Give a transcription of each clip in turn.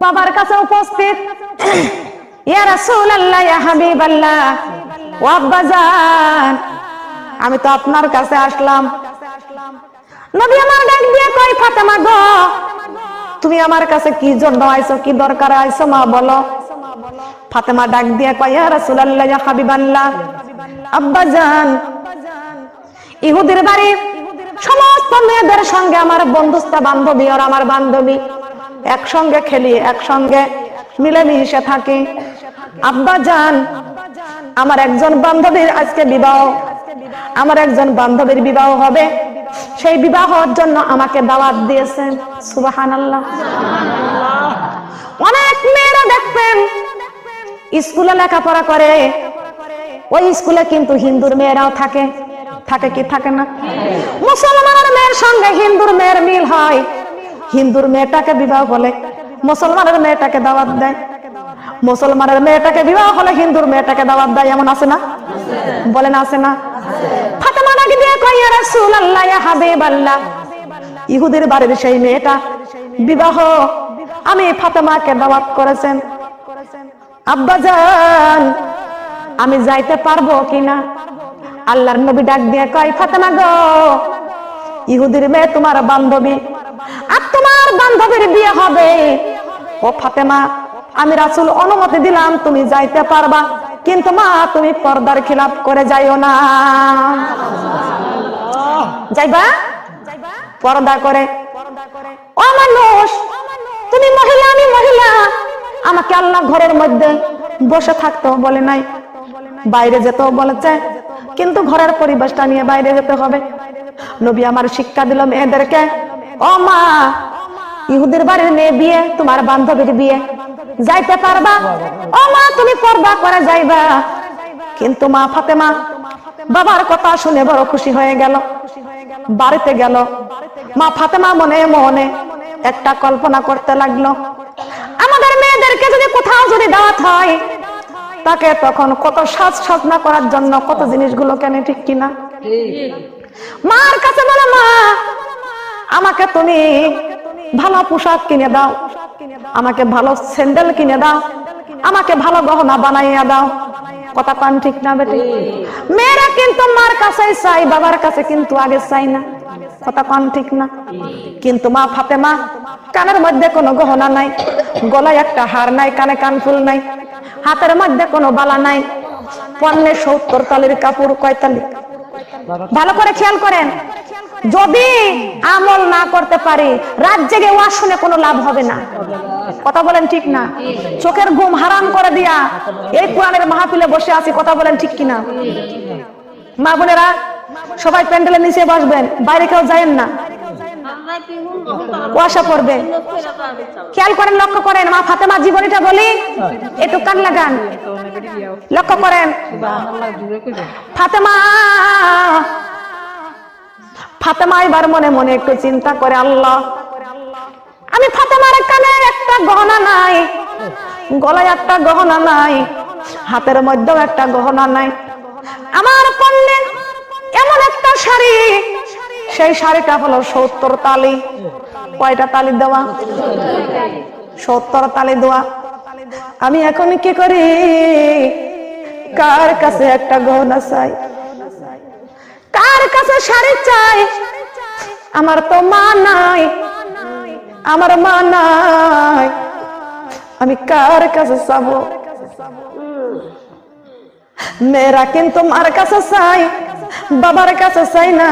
বাবার কাছে উপস্থিত। আমি তো আপনার কাছে আসলাম। আমার ডাক দিয়ে কই ফাতেমা গো, তুমি আমার কাছে কি জন্য কি দরকার মা, বলো। ফাতেমা ডাক দিয়ে কই ইয়া রাসূলুল্লাহ, ইয়া হাবিবাল্লাহ আব্বাজান ইহুদির বাড়ি, সমস্ত মেয়েদের সঙ্গে আমার বন্ধুস্তা বান্ধবী আর আমার বান্ধবী। একসঙ্গে খেলি, একসঙ্গে মিলেমিশে থাকি। আব্বা যান আমার একজন বান্ধবীর আজকে বিবাহ। আমার একজন বান্ধবীর বিবাহ হবে। সেই বিবাহর জন্য আমাকে দাওয়াত দিয়েছেন। সুবাহান আল্লাহ অনেক মেয়েরা দেখবেন, স্কুলে লেখাপড়া করে। ওই স্কুলে কিন্তু হিন্দুর মেয়েরাও থাকে। থাকে কি থাকে না? মুসলমানের মেয়ের সঙ্গে হিন্দুর মেয়ের মিল হয়। হিন্দুর মেয়েটাকে বিবাহ বলে, মুসলমানের মেয়েটাকে দাওয়াত দেয়। মুসলমানের মেয়েটাকে বিবাহ হলে হিন্দুর মেয়েটাকে দাওয়াত দেয়, এমন আছে না? বলেন আছে না? ইহুদির বাড়ির সেই মেয়েটা বিবাহ, আমি ফাতেমাকে দাওয়াত করেছেন। আব্বাজান আমি যাইতে পারব কিনা? আল্লাহর নবী ডাক দিয়ে কয়, ফাতেমা গো, ইহুদির মেয়ে তোমার বান্ধবী আর তোমার বান্ধবীর বিয়ে হবে। ও ফাতেমা, আমি রাসূল অনুমতি দিলাম, তুমি যাইতে পারবা। কিন্তু মা, তুমি পর্দার খিলাফ করে যাইও না। যাইবা? পর্দা করে। ও মানুষ, তুমি মহিলা, আমি মহিলা। আমাকে আল্লাহ ঘরের মধ্যে বসে থাকতেও বলে নাই। বাইরে যেতেও বলেছে, কিন্তু ঘরের পরিবেশটা নিয়ে বাইরে যেতে হবে। নবী আমার শিক্ষা দিল মেয়েদেরকে ও মা ইহুদের বাড়ির মেয়ে বিয়ে তোমার বান্ধবীর বিয়ে। যাইতে পারবা? ও মা তুমি পর্দা করে যাইবা। কিন্তু মা ফাতেমা বাবার কথা শুনে বড় খুশি হয়ে গেল। বাড়িতে গেল। মা ফাতেমা মনে মনে একটা কল্পনা করতে লাগল। আমাদের মেয়েদেরকে যদি কোথাও যদি দাওয়াত হয় তাকে তখন কত সাজ সাজনা করার জন্য কত জিনিসগুলো কেনে ঠিক কিনা? মার কাছে বলে মা আমাকে তুমি ভালো পোশাক কিনে দাও। আমাকে ভালো স্যান্ডেল কিনে দাও। আমাকে ভালো গহনা বানাইয়া দাও। কথা পান ঠিক না বেটি? মেয়েরা কিন্তু মার কাছে চাই বাবার কাছে কিন্তু আগে চাই না। কথা পান ঠিক না? কিন্তু মা ফাতে মা কানের মধ্যে কোনো গহনা নাই, গলায় একটা হার নাই, কানে কানফুল নাই, হাতের মধ্যে কোনো বালা নাই। পণ্যে সত্তর তালির কাপড়, কয় তালি? ভালো করে খেয়াল করেন। যদি আমল না করতে পারি, রাত জেগে ওয়াজ শুনে কোনো লাভ হবে না। কথা বলেন ঠিক না? চোখের ঘুম হারাম করে দিয়া এই কোরআনের মাহফিলে বসে আছি, কথা বলেন ঠিক কিনা? মা বোনেরা, সবাই প্যান্ডেলের নিচে বসবেন, বাইরে কেউ যায়েন না। কুয়াশা পড়বে। খেয়াল করেন, লক্ষ্য করেন, মা ফাতেমা জীবনীটা বলি, একটু কান লাগান লক্ষ্য করেন, ফাতেমা ফাতেমা এবার মনে মনে একটু চিন্তা করে, আল্লাহ, আমি ফাতেমার কানে একটা গহনা নাই, গলায় একটা গহনা নাই, হাতের মধ্যেও একটা গহনা নাই। আমার পণ্যে এমন একটা শাড়ি সেই শাড়িটা হলো সত্তর তালি। কয়টা তালি দেওয়া? সত্তর তালি দেওয়া। আমি এখন কি করি? কার কাছে একটা গহনা চাই? কার কাছে শাড়ি চাই? আমার তো মা নাই। আমার মা নাই। আমি কার কাছে চাবো? মেয়েরা কিন্তু মার কাছে চাই বাবার কাছে চাই না।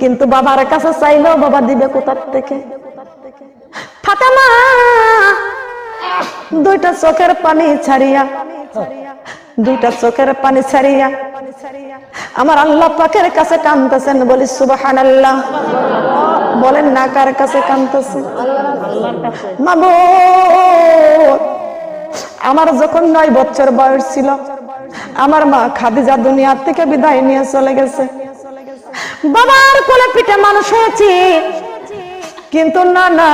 কিন্তু বাবার কাছে চাইলেও বাবা দিবে কোথার থেকে? ফাতেমা, দুইটা চোখের পানি ছাড়িয়া, দুইটা চোখের পানি ছাড়িয়া আমার আল্লাহ পাকের কাছে কানতেছেন বলি সুবাহান আল্লাহ বলেন না কার কাছে কানতেছে মাবো আমার যখন নয় বছর বয়স ছিল, আমার মা খাদিজা দুনিয়ার থেকে বিদায় নিয়ে চলে গেছে। বাবার কোলে পিঠে মানুষ হয়েছি। কিন্তু না না,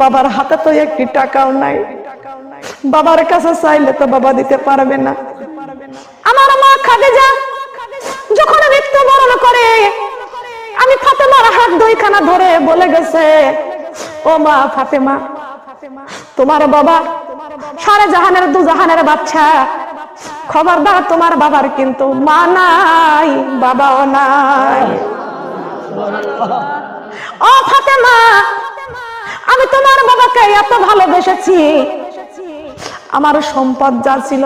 বাবার হাতে তো একটি টাকাও নাই। বাবার কাছে চাইলে তো বাবা দিতে পারবে না। আমার মা খাদিজা যখন মৃত্যুবরণ করে, আমি ফাতেমার হাত দুইখানা ধরে বলে গেছে, ও মা ফাতেমা, তোমার বাবা সারা জাহানের দু জাহানের বাচ্চা খবরদার তোমার বাবার কিন্তু মা নাই, বাবাও নাই। ও ফাতেমা, আমি তোমার বাবাকে এত ভালোবেসেছি। আমার সম্পদ যা ছিল,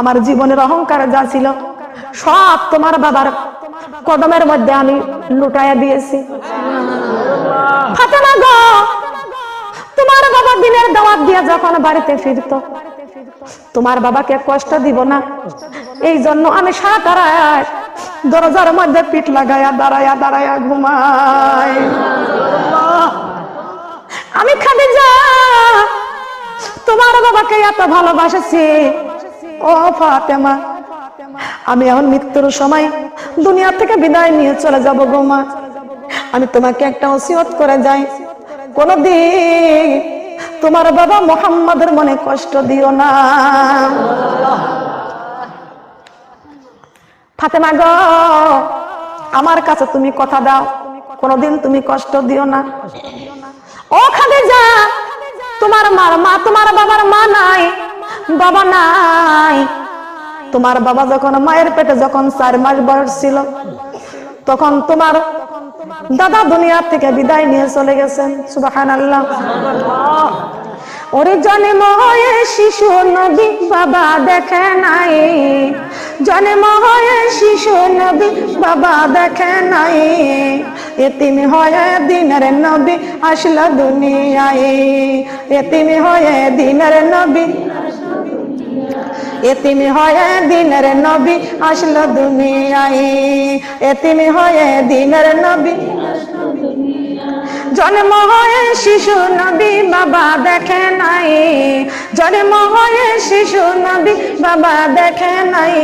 আমার জীবনের অহংকার যা ছিল, সব তোমার বাবার কদমের মধ্যে আমি লুটাইয়া দিয়েছি। ফাতেমা গো, তোমার বাবা দিনের দাওয়াত দিয়ে যখন বাড়িতে ফিরতো তোমার বাবাকে কষ্ট দিব না। এই জন্য আমি সারা রাত দরজার মধ্যে পিঠ লাগায়া দাঁড়ায়া দাঁড়ায়া ঘুমাই। আমি খাদিজা, তোমার বাবাকে এত ভালোবাসেছি। ও ফাতেমা, আমি এখন মৃত্যুর সময় দুনিয়া থেকে বিদায় নিয়ে চলে যাব গো মা। আমি তোমাকে একটা ওসিয়ত করে যাই। কোনদিন তোমার বাবা মোহাম্মদের মনে কষ্ট দিও না। ফাতেমা গো, আমার কাছে তুমি কথা দাও। কোনদিন তুমি কষ্ট দিও না। ও যা তোমার মার মা, তোমার বাবার মা নাই, বাবা নাই। তোমার বাবা যখন মায়ের পেটে যখন চার মাস বয়স ছিল তখন তোমার দাদা দুনিয়া থেকে বিদায় নিয়ে চলে গেছেন। সুবাহান আল্লাহ ওরে জন্ম হয়ে শিশু নবী বাবা দেখে নাই। জন্ম হয়ে শিশু নবী বাবা দেখে নাই। এতিম হয়ে দিনের নবী আসলো দুনিয়ায়। এতিম হয়ে দিনের নবী এতিমি হয়ে দিনের নবী আসলো দুনিয়ায়। এতিমি হয়ে দিনের নবী জন্ম হয়ে শিশু নবী বাবা দেখে নাই। জন্ম হয়ে শিশু নবী বাবা দেখে নাই।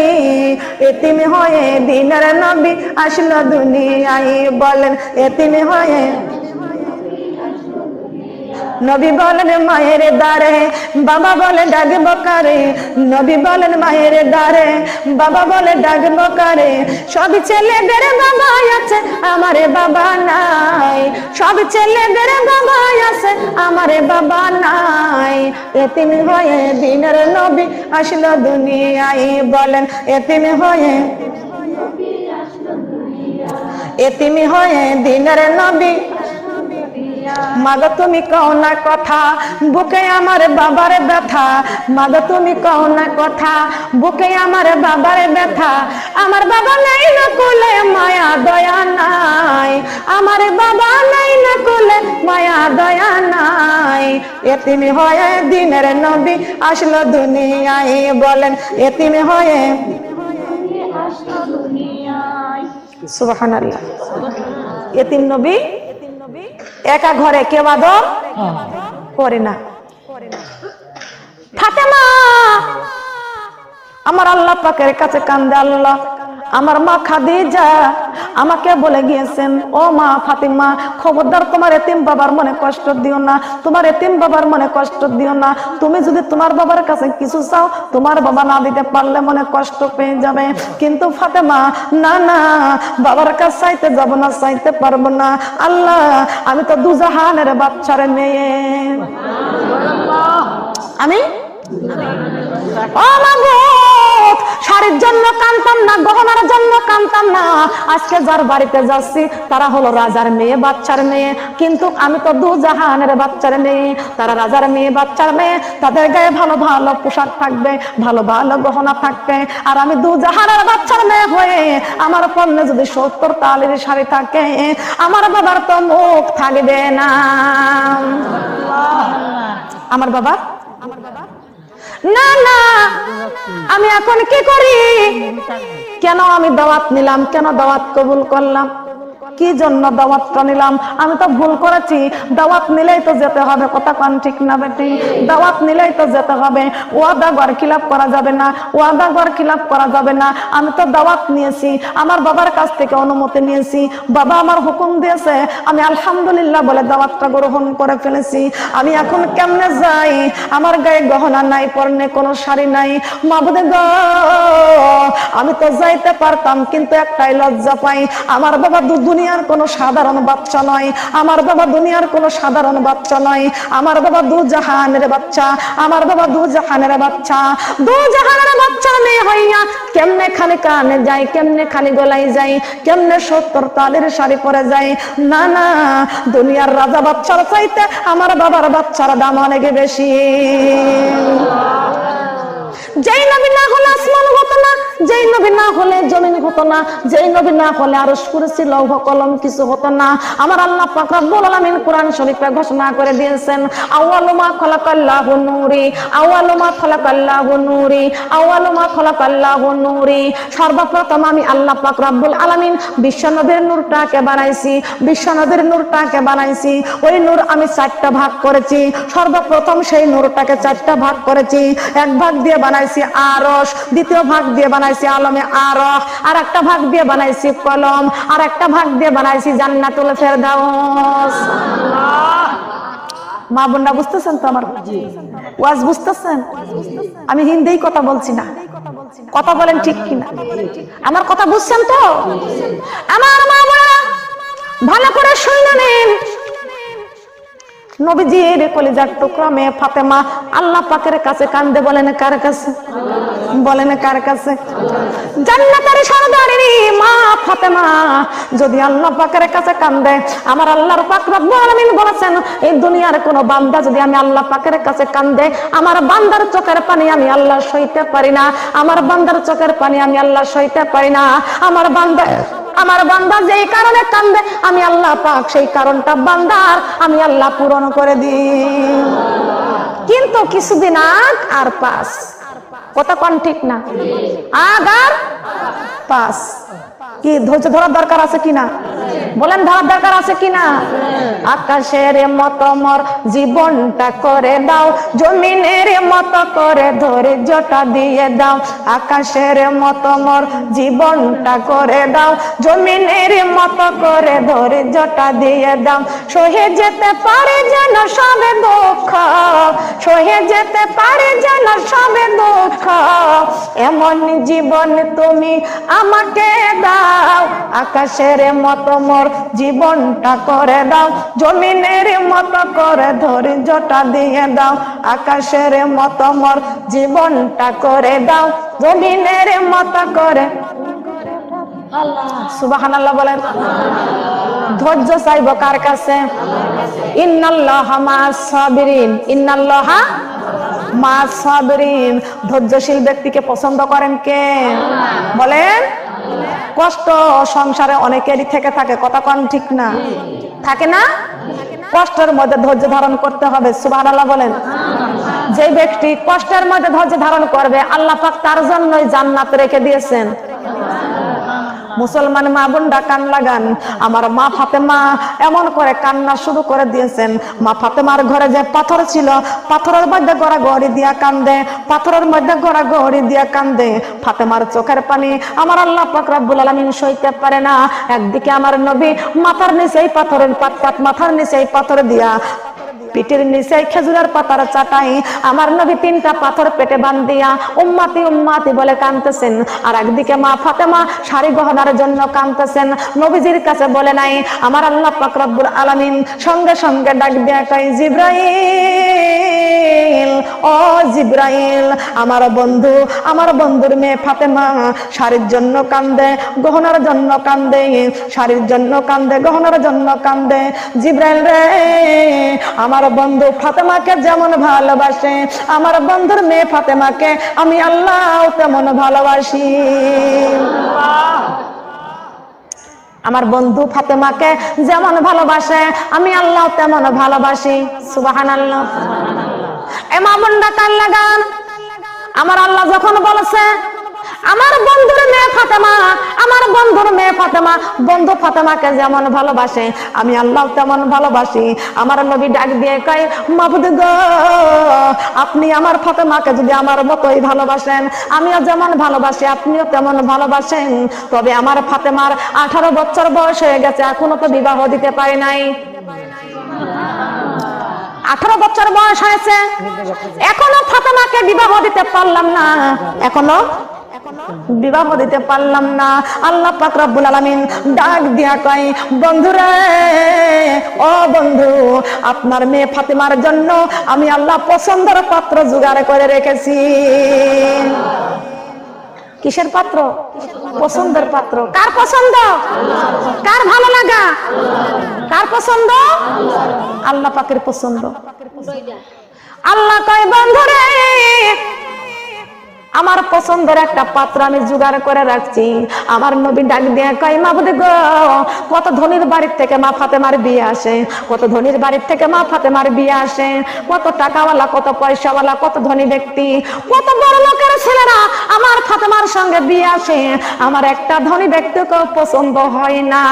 এতিমি হয়ে দিনের নবী আসলো দুনিয়ায়। বলেন, এতিমি হয়ে নবী বলেন, মায়ের দ্বারে। বাবা বলে ডাকব কারে? নবী বলেন, মায়ের দ্বারে। বাবা বলে ডাকব কারে? সব ছেলেদের বাবা আছে, আমারে বাবা নাই। সব ছেলেদের বাবা আছে, আমারে বাবা নাই। এতিম হয়ে দিনের নবী আসলো দুনিয়ায়, বলেন, এতিম হয়ে এতিমি হয়ে দিনের নবী মাগ তুমি কও না কথা? বুকে আমার বাবার ব্যথা। মাগ তুমি কও না কথা? বুকে আমার বাবার ব্যথা। আমার বাবা নাই না কোলে মায়া দয়া নাই। আমার বাবা নাই না কোলে মায়া দয়া নাই। এতিমি হয়ে দিনের নবী আসলো দুনিয়ায় বলেন এতিমি হয়ে সুবহানাল্লাহ। এতিম নবী একা ঘরে কেউ আদর করে না। ফাতেমা! আমার আল্লাহ পাকের কাছে কান্দে আল্লাহ। আমার মা খাদিজা আমাকে বলে গিয়েছেন, ও মা ফাতিমা, খবরদার তোমার এতিম বাবার মনে কষ্ট দিও না, তোমার এতিম বাবার মনে কষ্ট দিও না। তুমি যদি তোমার বাবার কাছে কিছু চাও, তোমার বাবা না দিতে পারলে মনে কষ্ট পেয়ে যাবে। কিন্তু ফাতেমা, না না, বাবার কাছে চাইতে যাব না, চাইতে পারব না। আল্লাহ, আমি তো দুজাহানের বাচ্চারে মেয়ে। আমি? ও শাড়ির জন্য কানতাম না, গহনার জন্য কানতাম না। আজকে যার বাড়িতে যাচ্ছি, তারা হলো রাজার মেয়ে, বাচ্চার মেয়ে। কিন্তু আমি তো দু জাহানের বাচ্চার মেয়ে। তারা রাজার মেয়ে, বাচ্চার মেয়ে। তাদের গায়ে ভালো ভালো পোশাক থাকবে, ভালো ভালো গহনা থাকবে। আর আমি দু জাহানের বাচ্চার মেয়ে হয়ে আমার পণ্যে যদি সত্তর তালের শাড়ি থাকে, আমার বাবার তো মুখ থাকবে না। আমার বাবা? আমার বাবা না না আমি এখন কি করি? কেন আমি দাওয়াত নিলাম? কেন দাওয়াত কবুল করলাম? কি জন্য দাওয়াতটা নিলাম? আমি তো ভুল করেছি। দাওয়াত নিলেই তো যেতে হবে। কথা কান ঠিক না বেটি? দাওয়াত নিলেই তো যেতে হবে। ওয়াদা ঘর খিলাপ করা যাবে না। ওয়াদা ঘর খিলাপ করা যাবে না। আমি তো দাওয়াত নিয়েছি। আমার বাবার কাছ থেকে অনুমতি নিয়েছি। বাবা আমার হুকুম দিয়েছে। আমি আলহামদুলিল্লাহ বলে দাওয়াতটা গ্রহণ করে ফেলেছি। আমি এখন কেমনে যাই? আমার গায়ে গহনা নাই, পরনে কোনো শাড়ি নাই। মাবুদে গো, আমি তো যাইতে পারতাম, কিন্তু একটাই লজ্জা পাই। আমার বাবা দু দুনিয়া দুনিয়ার কোনো সাধারণ বাচ্চা নয়। আমার বাবা দুনিয়ার কোনো সাধারণ বাচ্চা নয়। আমার বাবা দু জাহানের বাচ্চা। আমার বাবা দু জাহানের বাচ্চা। দু জাহানের বাচ্চা মেয়ে হইয়া কেমনে খালি কানে যায়, কেমনে খালি গলাই যায়, কেমনে সত্তর তালের শাড়ি পরে যায়? না না, দুনিয়ার রাজা বাচ্চার চাইতে আমার বাবার বাচ্চার দাম অনেক বেশি। যেই নবী না হলে আসমান যেই নবী না হলে জমিন হতো না, যেই নবী না হলে আরও কুরসি লৌহ কলম কিছু হতো না। আমার আল্লাহ পাক রব্বুল আলামিন কোরআন শরীফে ঘোষণা করে দিয়েছেন আউয়ালু মা খালাকাল্লাহু নূরি আউয়ালু মা খালাকাল্লাহু নূরি আউয়ালু মা খালাকাল্লাহু নূরি। সর্বপ্রথম আমি আল্লাহ পাক রব্বুল আলামিন বিশ্বনবীর নূরটাকে বানাইছি, বিশ্বনবীর নূরটাকে বানাইছি। ওই নূর আমি চারটা ভাগ করেছি, সর্বপ্রথম সেই নূরটাকে চারটা ভাগ করেছি। এক ভাগ দিয়ে বানাইছি আরস দ্বিতীয় ভাগ দিয়ে বানাইছি আলমে আরহ আর একটা ভাগ দিয়ে বানাইছি কলম আর একটা ভাগ দিয়ে বানাইছি জান্নাতুল ফেরদাউস। মা বোনরা বুঝতেছেন তো আমার ওয়াজ বুঝতেছেন? আমি হিন্দিই কথা বলছি না। কথা বলেন ঠিক কিনা? আমার কথা বুঝছেন তো? আমার মা বোনেরা ভালো করে শুনে নিন। নবীজির কলিজার টুকরা মেয়ে ফাতেমা আল্লাহ পাকের কাছে কান্দে, বলেন, কার কাছে? বলেন, কার কাছে? জান্নাতের সরদারিনী মা ফাতেমা, যদি আল্লাহ পাকের কাছে কান্দে, আমার আল্লাহর পাক রব্বুল আলামিন বলেছেন, এই দুনিয়ার কোন বান্দা যদি আমি আল্লাহ পাকের কাছে কান্দে, আমার বান্দার চোখের পানি আমি আল্লাহ সইতে পারি না, আমার বান্দার চোখের পানি আমি আল্লাহ সইতে পারি না, আমার বান্দা আমার বান্দা যেই কারণে কান্দে, আমি আল্লাহ পাক সেই কারণটা বান্দার, আমি আল্লাহ পূরণ করে দিই। কিন্তু কিছুদিন আগ আর পাস। কথা কন ঠিক না? আগ আর পাস। কি ধৈর্য ধরার দরকার আছে কিনা? বলেন, ধরার দরকার আছে কিনা? আকাশের মত মর, জীবনটা করে দাও, জমিনের মত করে ধৈর্যটা দিয়ে দাও। আকাশের মত মর, জীবনটা করে দাও, জমিনের মত করে ধৈর্যটা দিয়ে দাও। সহে যেতে পারে যেন সবে দুঃখ, সহে যেতে পারে যেন সবে দুঃখ। এমন জীবন তুমি আমাকে দাও। আকাশের মতো মোর জীবনটা করে দাও জমিনের মতো করে ধৈর্যটা দিয়ে দাও আকাশের মতো মোর জীবনটা করে দাও জমিনের মতো করে। সুবাহান আল্লাহ বলেন। ধৈর্য চাইব কার কাছে? ইন্নাল্লাহ মা সাবিরিন। ইন্নাল্লাহ মা সাবিরিন। ধৈর্যশীল ব্যক্তিকে পছন্দ করেন কে? বলেন কষ্ট, সংসারে অনেকেরই থেকে থাকে, কথা কন ঠিক না? থাকে না? কষ্টের মধ্যে ধৈর্য ধারণ করতে হবে সুবাহ বলেন। যে ব্যক্তি কষ্টের মধ্যে ধৈর্য ধারণ করবে, আল্লাহ পাক তার জন্যই জান্নাত রেখে দিয়েছেন। মুসলমান মা বোনরা কান লাগান। আমার মা ফাতেমা এমন করে কান্না শুরু করে দিয়েছেন। মা ফাতেমার ঘরে যে পাথর ছিল, পাথরের মধ্যে গড়া গড়ি দিয়া কান্দে, পাথরের মধ্যে গড়া গড়ি দিয়া কান্দে। ফাতেমার চোখের পানি আমার আল্লাহ পাক রব্বুল আলামিন সইতে পারে না। একদিকে আমার নবী মাথার নিচে পাথরের পাত পাত মাথার নিচে পাথর দিয়া পিঠের নিচে খেজুরের পাতার চাটাই। আমার নবী তিনটা পাথর পেটে বান্ধিয়া উম্মাতি উম্মাতি বলে কানতেছেন আর একদিকে মা ফাতেমা শাড়ি গহনার জন্য কানতেছেন নবীজির কাছে বলে নাই, আমার আল্লাহ পাক রব্বুল আলামিন সঙ্গে সঙ্গে ডাক দিয়া কই জিব্রাইল, ও জিব্রাইল, আমার বন্ধু, আমার বন্ধুর মেয়ে ফাতেমা শাড়ির জন্য কান্দে, গহনার জন্য কান্দে, শাড়ির জন্য কান্দে, গহনার জন্য কান্দে। জিব্রাইল রে, আমার বন্ধু ফাতেমাকে যেমন ভালোবাসে, আমার বন্ধুর মেয়ে ফাতেমাকে আমি আল্লাহ তেমন ভালোবাসি। আমার বন্ধু ফাতেমাকে যেমন ভালোবাসে, আমি আল্লাহ তেমন ভালোবাসি। সুবাহান আল্লাহ এমামুন্ডা কান লাগান? আমার আল্লাহ যখন বলেছে আমার বন্ধুর মেয়ে ফাতেমা, আমার বন্ধুর মেয়ে ফাতেমা, বন্ধু ফাতেমাকে যেমন ভালোবাসে, আমি আল্লাহ তেমন ভালোবাসি। আমার নবী ডাক দিয়ে কয়, মাবুদ গো, আপনি আমার ফাতেমাকে যদি আমার মতোই ভালোবাসেন, আমিও যেমন ভালোবাসি, আপনিও তেমন ভালোবাসেন। তবে আমার ফাতেমার আঠারো বছর বয়স হয়ে গেছে, এখনও তো বিবাহ দিতে পারি নাই। আঠারো বছর বয়স হয়েছে, এখনও ফাতেমাকে বিবাহ দিতে পারলাম না। এখনও বিবাহ দিতে পারলাম না। আল্লাহ পাক রব্বুল আলামিন ডাক দিয়া কয়, বন্ধুরে, ও বন্ধু, আপনার মেয়ে ফাতেমার জন্য আমি আল্লাহ পছন্দের পাত্র জোগাড় করে রেখেছি। কিসের পাত্র? পছন্দের পাত্র। কার পছন্দ? কার ভালো লাগা? কার পছন্দ? আল্লাহ পাকের পছন্দ। আল্লাহ কয়, বন্ধুরে আমার পছন্দের একটা পাত্র আমি জোগাড় করে রাখছি। আমার নবী ডাক দিয়ে কয় মাবুদ গো কত ধনির বাড়ির থেকে মা ফাতেমার বিয়ে আসে? কত ধনির বাড়ির থেকে মা ফাতেমার বিয়ে আসে? কত টাকাওয়ালা কত পয়সাওয়ালা কত ধনী ব্যক্তি? কত বড় লোকের ছেলেরা আমার ফাতেমার সঙ্গে বিয়ে আসে? আমার একটা ধনী ব্যক্তিকেও পছন্দ হয় না।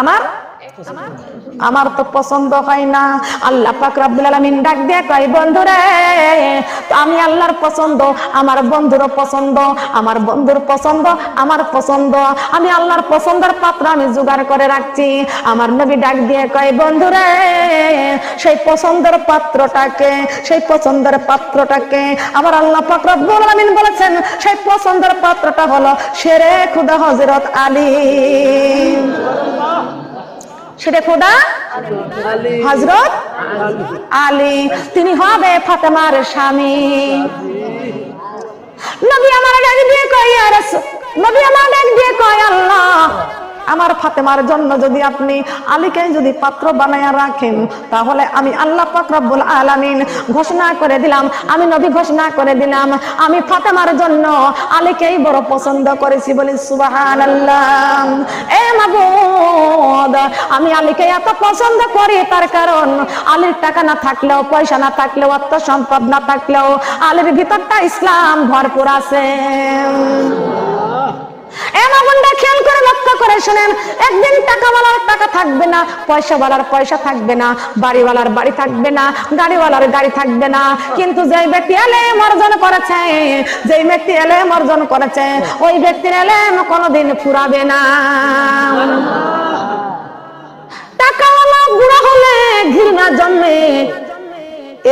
আমার আমার তো পছন্দ হয় না। আল্লাহ পাক রব্বুল ডাক দিয়ে কয়, বন্ধুরে আমি আল্লাহর পছন্দ, আমার বন্ধুরও পছন্দ, আমার বন্ধুর পছন্দ, আমার পছন্দ। আমি আল্লাহর পছন্দের পাত্র আমি জোগাড় করে রাখছি। আমার নবী ডাক দিয়ে কয়, বন্ধুরে, সেই পছন্দের পাত্রটাকে, সেই পছন্দের পাত্রটাকে আমার আল্লাহ পাক রব্বুল বলেছেন, সেই পছন্দের পাত্রটা হলো শেরে খুদা হযরত আলী। সেটা খোদা? হজরত আলী। তিনি হবে ফাতেমার স্বামী। নবী আমার ডাক দিয়ে কয় আর নবী আমার ডাক দিয়ে কয়, আল্লাহ। আমার ফাতেমার জন্য যদি আপনি আলীকে যদি পাত্র বানায়া রাখেন, তাহলে আমি আল্লাহ রব্বুল আলামিন ঘোষণা করে দিলাম, আমি নবী ঘোষণা করে দিলাম, আমি ফাতেমার জন্য আলীকেই বড় পছন্দ করেছি বলি সুবহানাল্লাহ। এ মাবুদ আমি আলীকে এত পছন্দ করি তার কারণ আলীর টাকা না থাকলেও, পয়সা না থাকলেও অর্থ সম্পদ না থাকলেও আলীর ভিতরটা ইসলাম ভরপুর আছে। এমাবনটা খেয়াল করে লক্ষ্য করে শুনেন, একদিন টাকাওয়ালার টাকা থাকবে না, পয়সাওয়ালার পয়সা থাকবে না, বাড়িওয়ালার বাড়ি থাকবে না, গাড়িওয়ালার গাড়ি থাকবে না। কিন্তু যেই ব্যক্তি এলেম অর্জন করেছে, যেই ব্যক্তি এলেম অর্জন করেছে, ওই ব্যক্তির এলেম কোনোদিন ফুরাবে না। টাকাওয়ালা বুড়া হলে ঘৃণা জন্মে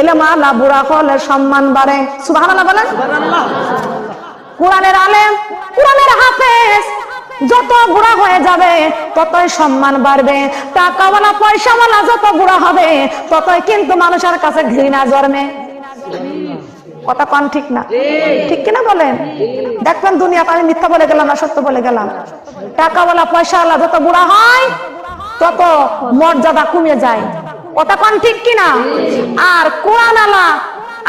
এলেমালা বুড়া হলে সম্মান বাড়ে। সুবহানাল্লাহ বলেন। কোরআনের আলেম, কোরআনের হাফেজ। যত বুড়া হয়ে যাবে, ততই সম্মান বাড়বে। টাকাওয়ালা, পয়সাওয়ালা যত বুড়া হবে, ততই কিন্তু মানুষের কাছে ঘৃণা জন্মে। কথা কন ঠিক না? ঠিক কিনা বলেন? দেখবেন দুনিয়াতে আমি মিথ্যা বলে গেলাম না সত্য বলে গেলাম। টাকাওয়ালা, পয়সাওয়ালা যত বুড়া হয়, তত মর্যাদা কমে যায়। কথা কন ঠিক কিনা? আর কোরআন আলা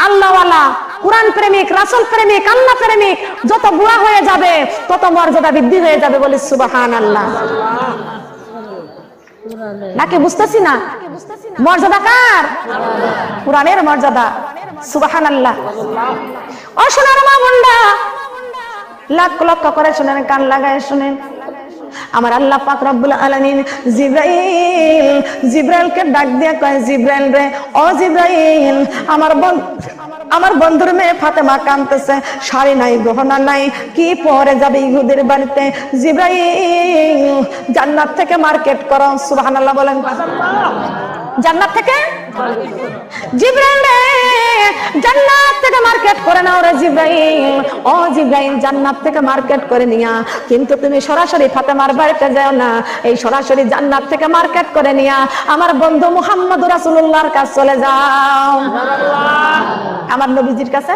আল্লাহওয়ালা কোরআন প্রেমিক, রাসুল প্রেমিক, আল্লাহ প্রেমিক, যত বুড়া হয়ে যাবে, তত মর্যাদা বৃদ্ধি হয়ে যাবে বলে সুবাহান আল্লাহ নাকি বুঝতেছি না? মর্যাদা কার? কোরআনের মর্যাদা। সুবাহান আল্লাহ ও সোনার মা মুন্ডা লাখ লক্ষ করে শুনেন, কান লাগায় শুনেন। আমার আল্লাহ পাক রব্বুল আলামিন জিব্রাইল, জিব্রাইলকে ডাক দিয়া কয়, জিব্রাইল রে, ও জিব্রাইল, আমার বন আমার বন্ধুর মেয়ে ফাতেমা কানতেছে শাড়ি নাই, গহনা নাই, কি পরে যাবে ইহুদের বাড়িতে? জিব্রাই জান্নাত থেকে মার্কেট করো সুবাহ বলেন। জান্নাত থেকে? জিব্রাইল রে! জান্নাত থেকে মার্কেট করে নাও রে জিব্রাইল। ও জিব্রাইল, জান্নাত থেকে মার্কেট করে নিয়া। কিন্তু তুমি সরাসরি ফাতেমার বাড়িতে যাও না। এই সরাসরি জান্নাত থেকে মার্কেট করে নিয়া আমার বন্ধু মুহাম্মদ রাসূলুল্লাহর কাছে চলে যাও। আমার নবীজির কাছে?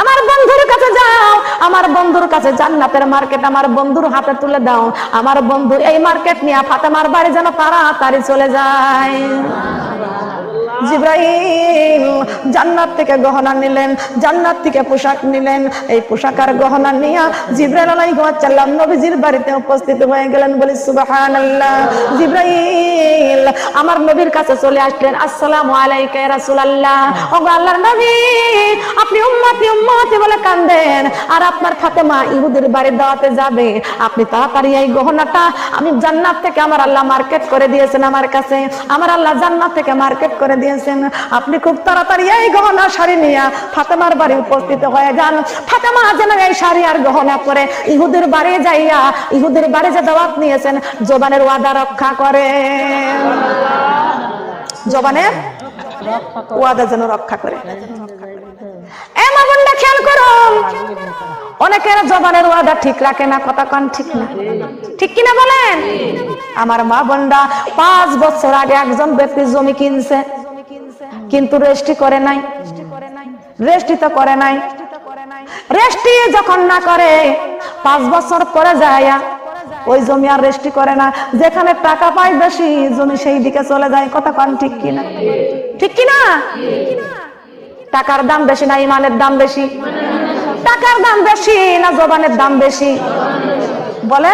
আমার বন্ধুর কাছে যাও। আমার বন্ধুর কাছে জান্নাতের মার্কেট আমার বন্ধুর হাতে তুলে দাও। আমার বন্ধু এই মার্কেট নিয়ে ফাতেমার বাড়ি যেন তাড়াতাড়ি চলে যায়। জিব্রাইল জান্নাত থেকে গহনা নিলেন, জান্নাত থেকে পোশাক নিলেন। এই পোশাক আর গহনা নিয়ে জিব্রাইল আলাইহিস সালাম নবীজির বাড়িতে উপস্থিত হয়ে গেলেন, বলি সুবহানাল্লাহ। জিব্রাইল, আমার নবীর কাছে চলে আসলেন, আসসালামু আলাইকা ইয়া রাসূলুল্লাহ। ও গো আল্লাহর নবী, আপনি উম্মতি উম্মতি বলে কান্দেন। আর আপনার ফাতেমা ইহুদের বাড়ি দাওয়াতে যাবে। আপনি তাড়াতাড়ি এই গহনাটা, আমি জান্নাত থেকে আমার আল্লাহ মার্কেট করে দিয়েছেন আমার কাছে। আমার আল্লাহ জান্নাত থেকে মার্কেট করে দিয়েছেন। আপনি খুব তাড়াতাড়ি এই গহনা শাড়ি নিয়ে ফাতেমার বাড়ি উপস্থিত হয়ে যান। ফাতেমা যেন এই শাড়ি আর গহনা পরে ইহুদের বাড়ি যাইয়া, ইহুদের বাড়ি যে দাওয়াত নিয়েছেন, জবানের ওয়াদা রক্ষা করে। জবানের ওয়াদা যেন রক্ষা করে। অনেকের জবানের ওয়াদা ঠিক রাখে না, কথা কান ঠিক না। ঠিক কিনা বলেন? আমার মা বোনরা, পাঁচ বছর আগে একজন ব্যক্তি জমি কিনছে। কিন্তু রেস্টি করে নাই। রেস্টি তো করে নাই। রেস্টি যখন না করে, পাঁচ বছর পরে যায় ওই জমি আর রেস্টি করে না। যেখানে টাকা পায় বেশি, জমি সেই দিকে চলে যায়। কথা কান ঠিক কিনা? ঠিক কিনা? টাকার দাম বেশি না, ইমানের দাম বেশি। টাকার দাম বেশি না, জবানের দাম বেশি। বলে